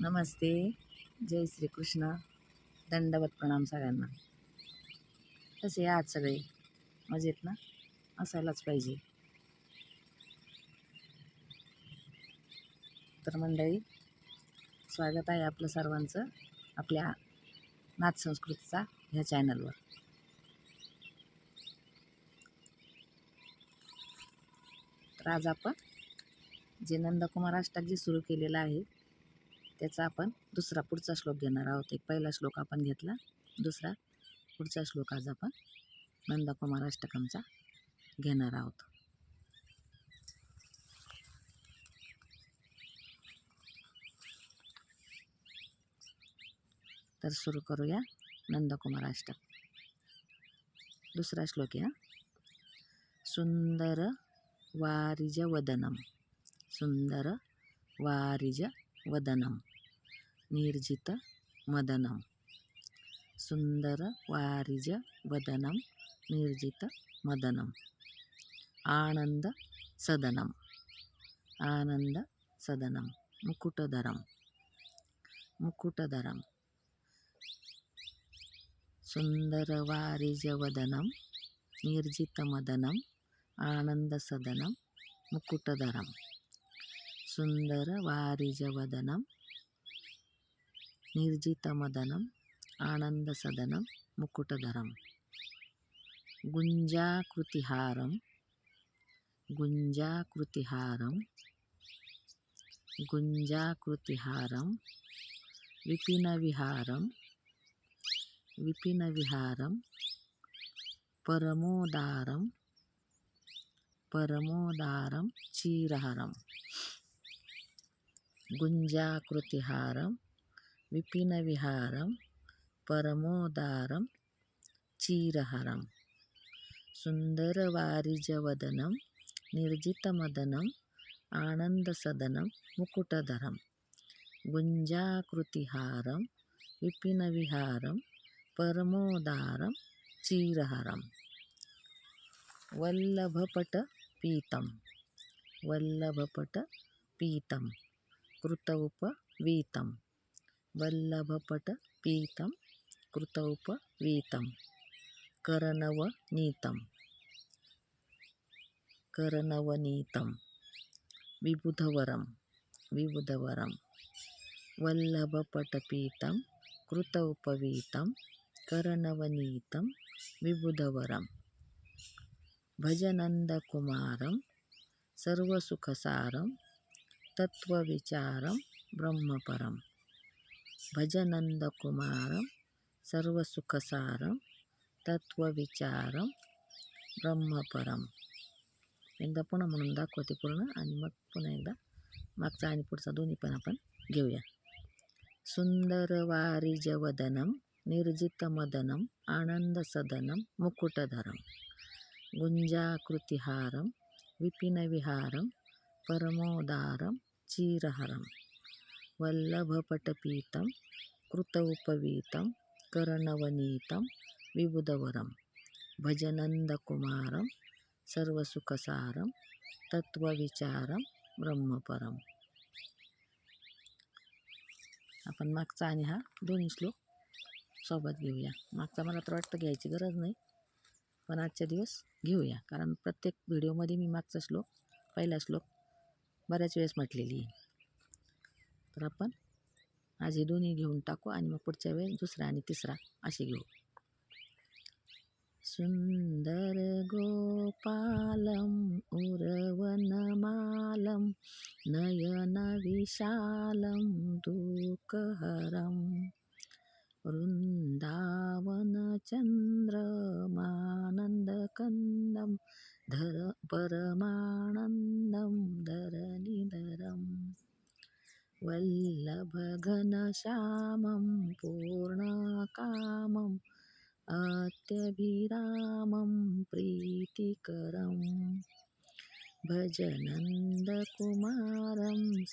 नमस्ते. जय श्रीकृष्ण. दंडवत प्रणाम सगळ्यांना. कसे आहात सगळे? मजेत ना? असायलाच पाहिजे. तर मंडळी स्वागत आहे आपलं सर्वांचं आपल्या नाच संस्कृतीचा ह्या चॅनलवर. तर आज आपण जे नंदकुमार अष्टक जे सुरू केलेलं आहे त्याचा आपण दुसरा पुढचा श्लोक घेणार आहोत. एक पहिला श्लोक आपण घेतला दुसरा पुढचा श्लोक आज आपण नंदकुमार अष्टकमचा घेणार आहोत. तर सुरू करूया नंदकुमार अष्टक. दुसरा श्लोक या सुंदर वारिज वदनम सुंदर वारिज నీర్జిత మదనం సుందర వారిజ వదనం నిర్జిత మదనం ఆనంద సదనం. ఆనంద సదనం. ముకుటధరం. ముకుటధరం. సుందరవారిజవదనం నిర్జితమదనం ఆనందసదనం ముకుటధరం. సుందరవారిజవదనం నిర్జితమదనం ఆనందసదనం ముకుటధరం. గుంజాకృతిహారం గుంజాకృతిహారం గుంజాకృతిహారం విపిన విహారం విపిన విహారం పరమోదారం పరమోదారం చీరహారం గుంజాకృతిహారం విపినవిహారం పరమోదారం చీరహరం సుందరవారిజవదనం నిర్జితమదనం ఆనందసదనం ముకుటధరం గుంజాకృతిహారం విపినవిహారం పరమోదారం చీరహరం. వల్లభపట పీతం వల్లభపట పీతం కృతౌపవీతం. वल्लभपटपीतं कृत करनवनीतं करनवनीतं विबुधवरं विबुधवरं वल्लभपटपीतं कृत करनवनीतं विबुधवरं भजनन्दकुमारं सर्वसुखसारं तत्त्वविचारं ब्रह्मपरम् भजनन्दकुमारं सर्वसुखसारं तत्त्वविचारं ब्रह्मपरम एकदा पुन्हा म्हणून दाखवते पूर्ण आणि मग पुन्हा एकदा मागचा आणि पुढचा दोन्ही पण आपण घेऊया सुंदर वारिजवदनं निर्जितमदनम् आनन्दसदनं मुकुटधरं गुञ्जाकृतिहारं विपिनविहारं परमोदारं चीरहरं वल्लभपटपीतं कृत उपवीतं करनवनीतं विबुधवरं भजनन्दकुमारं सर्वसुखसारं तत्त्वविचारं ब्रह्मपरम आपण मागचा आणि हा दोन्ही श्लोक सोबत घेऊया. मागचा मला तर वाटतं घ्यायची गरज नाही पण आजच्या दिवस घेऊया. कारण प्रत्येक व्हिडिओमध्ये मी मागचा श्लोक पहिला श्लोक बऱ्याच वेळेस म्हटलेली आहे. तर आपण आज हे दोन्ही घेऊन टाकू आणि मग पुढच्या वेळेस दुसरा आणि तिसरा असे घेऊ. सुंदर गोपालम उर्वनमालं नयनविशालं दुःखहरं वृन्दावनचन्द्रमानन्दकन्दं धर परमानन्दं वल्लभघनश्यामं पूर्णकामम् अत्यभिरामं प्रीतिकरं भजनन्दकुमारं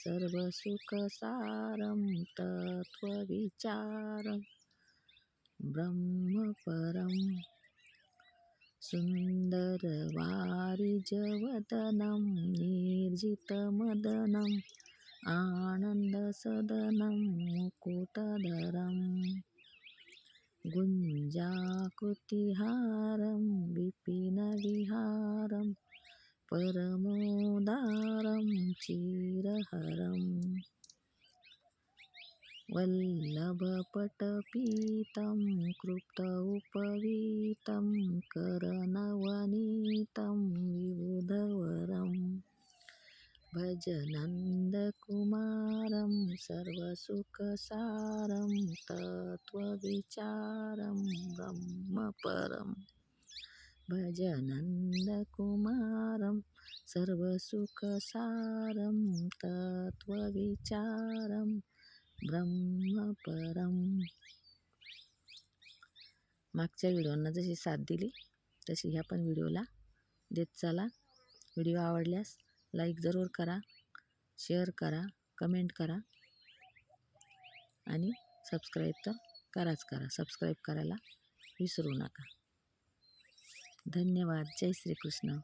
सर्वसुखसारं तत्त्वविचारं ब्रह्मपरं सुन्दरवारिजवदनं निर्जितमदनं आनन्दसदनं मुकुटधरं गुञ्जाकृतिहारं विपिनविहारं परमोदारं चिरहरम् वल्लभपटपीतं कृप्त उपवीतं करनवनीतं विबुध भजनन्दकुमारं सर्वसुखसारं तत्त्वविचारं ब्रह्मपरं भजनन्दकुमारं सर्वसुखसारं तत्त्वविचारं ब्रह्मपरम मागच्या व्हिडिओंना जशी साथ दिली तशी ह्या पण व्हिडिओला देत चला. व्हिडिओ आवडल्यास लाईक जरूर करा शेअर करा कमेंट करा आणि सबस्क्राईब तर कराच करा. सबस्क्राईब करायला विसरू नका. धन्यवाद. जय श्रीकृष्ण.